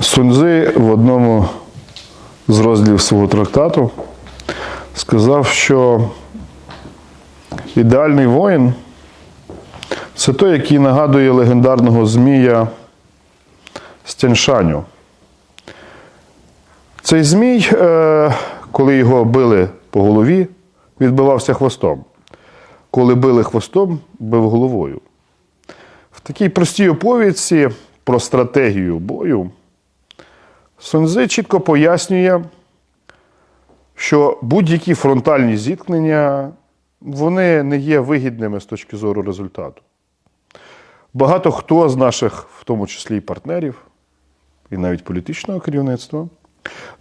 Суньзи в одному з розділів свого трактату сказав, що ідеальний воїн це той, який нагадує легендарного змія Стяншаню. Цей змій, е, коли його били по голові, відбивався хвостом. Коли били хвостом, бив головою. В такій простій оповідці про стратегію бою Сунзи чітко пояснює, що будь-які фронтальні зіткнення вони не є вигідними з точки зору результату. Багато хто з наших, в тому числі і партнерів, і навіть політичного керівництва,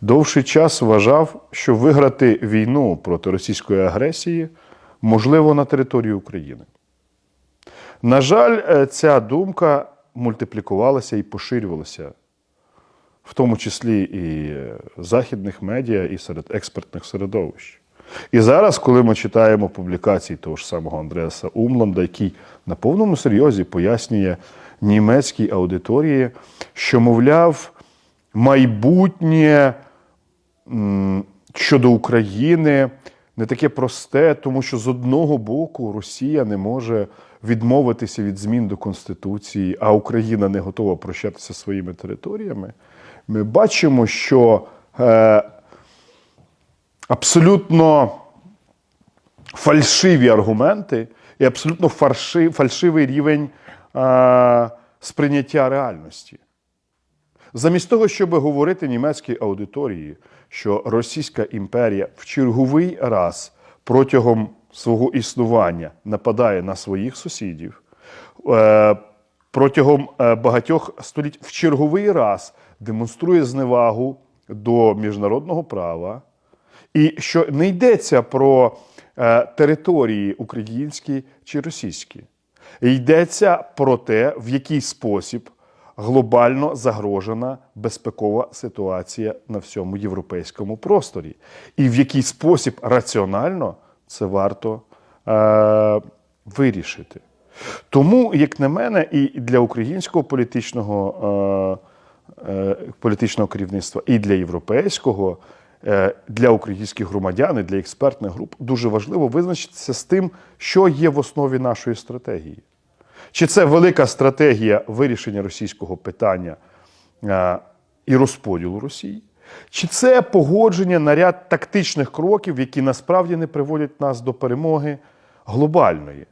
довший час вважав, що виграти війну проти російської агресії можливо на території України. На жаль, е, ця думка мультиплікувалася і поширювалася, в тому числі і західних медіа, і серед експертних середовищ. І зараз, коли ми читаємо публікації того ж самого Андреаса Умланда, який на повному серйозі пояснює німецькій аудиторії, що, мовляв, майбутнє щодо України не таке просте, тому що з одного боку Росія не може відмовитися від змін до Конституції, а Україна не готова прощатися своїми територіями. Ми бачимо, що е, абсолютно фальшиві аргументи і абсолютно фальши, фальшивий рівень е, сприйняття реальності. Замість того, щоб говорити німецькій аудиторії, що Російська імперія в черговий раз протягом свого існування нападає на своїх сусідів, е, протягом е, багатьох століть в черговий раз демонструє зневагу до міжнародного права, і що не йдеться про е, території українські чи російські. Йдеться про те, в який спосіб глобально загрожена безпекова ситуація на всьому європейському просторі, і в який спосіб раціонально це варто е, вирішити. Тому, як на мене, і для українського політичного, е, політичного керівництва, і для європейського, е, для українських громадян, і для експертних груп дуже важливо визначитися з тим, що є в основі нашої стратегії. Чи це велика стратегія вирішення російського питання е, і розподілу Росії? Чи це погодження на ряд тактичних кроків, які насправді не приводять нас до перемоги глобальної,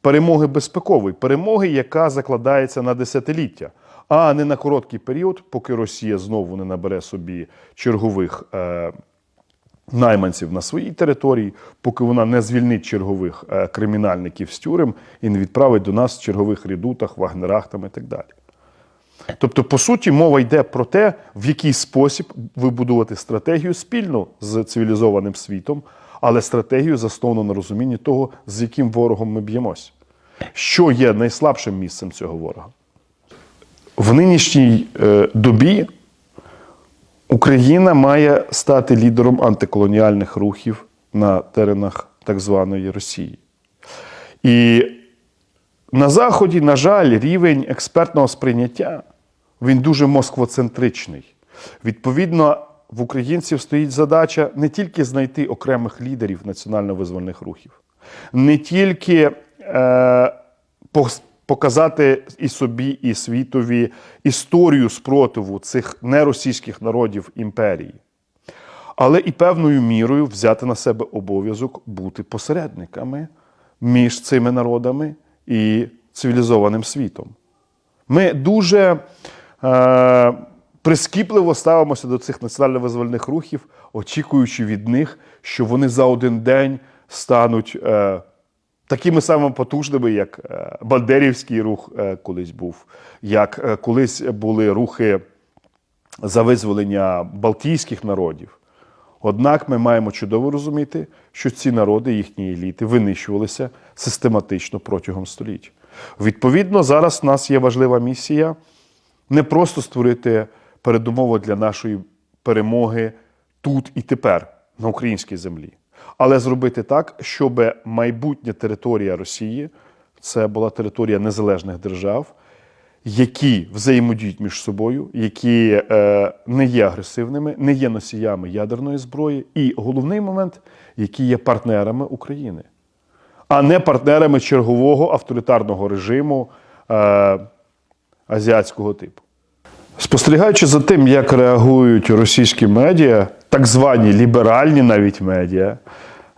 перемоги безпекової, перемоги, яка закладається на десятиліття, а не на короткий період, поки Росія знову не набере собі чергових е, найманців на своїй території, поки вона не звільнить чергових е, кримінальників з тюрем і не відправить до нас в чергових рідутах, вагнерах там і так далі. Тобто, по суті, мова йде про те, в який спосіб вибудувати стратегію спільно з цивілізованим світом, але стратегію засновану на розумінні того, з яким ворогом ми б'ємось. Що є найслабшим місцем цього ворога? В нинішній е, добі Україна має стати лідером антиколоніальних рухів на теренах так званої Росії. І на Заході, на жаль, рівень експертного сприйняття він дуже москвоцентричний. Відповідно, в українців стоїть задача не тільки знайти окремих лідерів національно-визвольних рухів, не тільки е, показати і собі, і світові історію спротиву цих неросійських народів імперії, але і певною мірою взяти на себе обов'язок бути посередниками між цими народами і цивілізованим світом. Ми дуже е, прискіпливо ставимося до цих національно-визвольних рухів, очікуючи від них, що вони за один день стануть е, такими самими потужними, як е, Бандерівський рух е, колись був, як е, колись були рухи за визволення балтійських народів. Однак ми маємо чудово розуміти, що ці народи, їхні еліти винищувалися систематично протягом століть. Відповідно, зараз в нас є важлива місія не просто створити передумову для нашої перемоги тут і тепер на українській землі, але зробити так, щоб майбутня територія Росії це була територія незалежних держав, які взаємодіють між собою, які е, не є агресивними, не є носіями ядерної зброї, і головний момент, які є партнерами України, а не партнерами чергового авторитарного режиму е, азіатського типу. Спостерігаючи за тим, як реагують російські медіа, так звані ліберальні навіть медіа,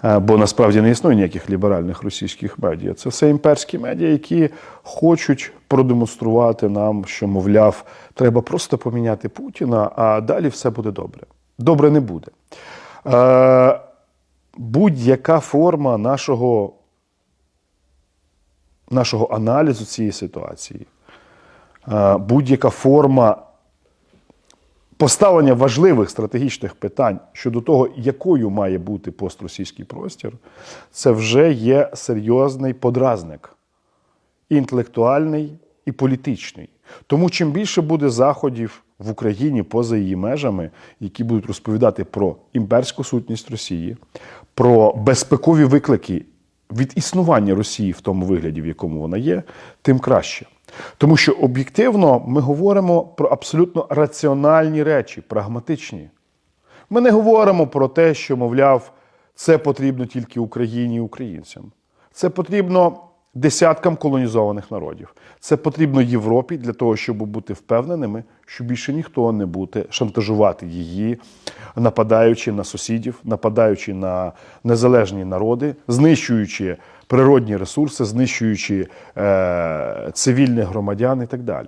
е, бо насправді не існує ніяких ліберальних російських медіа. Це все імперські медіа, які хочуть продемонструвати нам, що, мовляв, треба просто поміняти Путіна, а далі все буде добре. Добре не буде. Е, Будь-яка форма нашого, нашого аналізу цієї ситуації, е, будь-яка форма поставлення важливих стратегічних питань щодо того, якою має бути постросійський простір, це вже є серйозний подразник і інтелектуальний і політичний. Тому чим більше буде заходів в Україні поза її межами, які будуть розповідати про імперську сутність Росії, про безпекові виклики від існування Росії в тому вигляді, в якому вона є, тим краще. Тому що об'єктивно ми говоримо про абсолютно раціональні речі, прагматичні. Ми не говоримо про те, що, мовляв, це потрібно тільки Україні і українцям. Це потрібно десяткам колонізованих народів. Це потрібно Європі для того, щоб бути впевненими, що більше ніхто не буде шантажувати її, нападаючи на сусідів, нападаючи на незалежні народи, знищуючи природні ресурси, знищуючи е, цивільних громадян і так далі.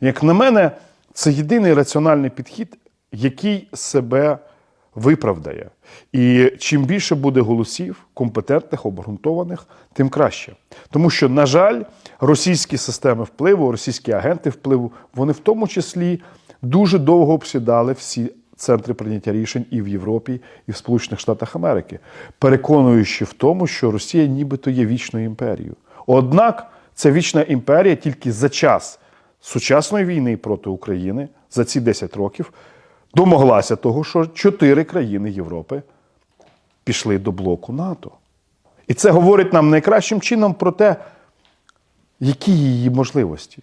Як на мене, це єдиний раціональний підхід, який себе виправдає. І чим більше буде голосів, компетентних, обґрунтованих, тим краще. Тому що, на жаль, російські системи впливу, російські агенти впливу, вони в тому числі дуже довго обсідали всі центри прийняття рішень і в Європі, і в Сполучених Штатах Америки, переконуючи в тому, що Росія нібито є вічною імперією. Однак ця вічна імперія тільки за час сучасної війни проти України за ці 10 років домоглася того, що чотири країни Європи пішли до блоку НАТО. І це говорить нам найкращим чином про те, які її можливості.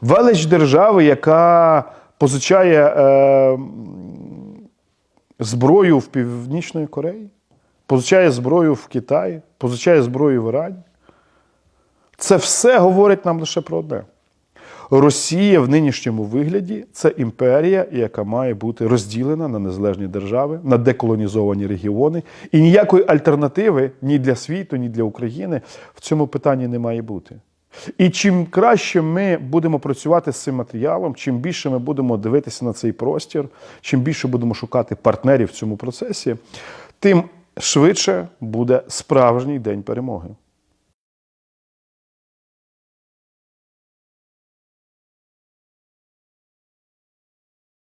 Велич держави, яка позичає е, зброю в Північної Кореї, позичає зброю в Китаї, позичає зброю в Ірані. Це все говорить нам лише про одне. Росія в нинішньому вигляді це імперія, яка має бути розділена на незалежні держави, на деколонізовані регіони. І ніякої альтернативи ні для світу, ні для України в цьому питанні не має бути. І чим краще ми будемо працювати з цим матеріалом, чим більше ми будемо дивитися на цей простір, чим більше будемо шукати партнерів в цьому процесі, тим швидше буде справжній день перемоги.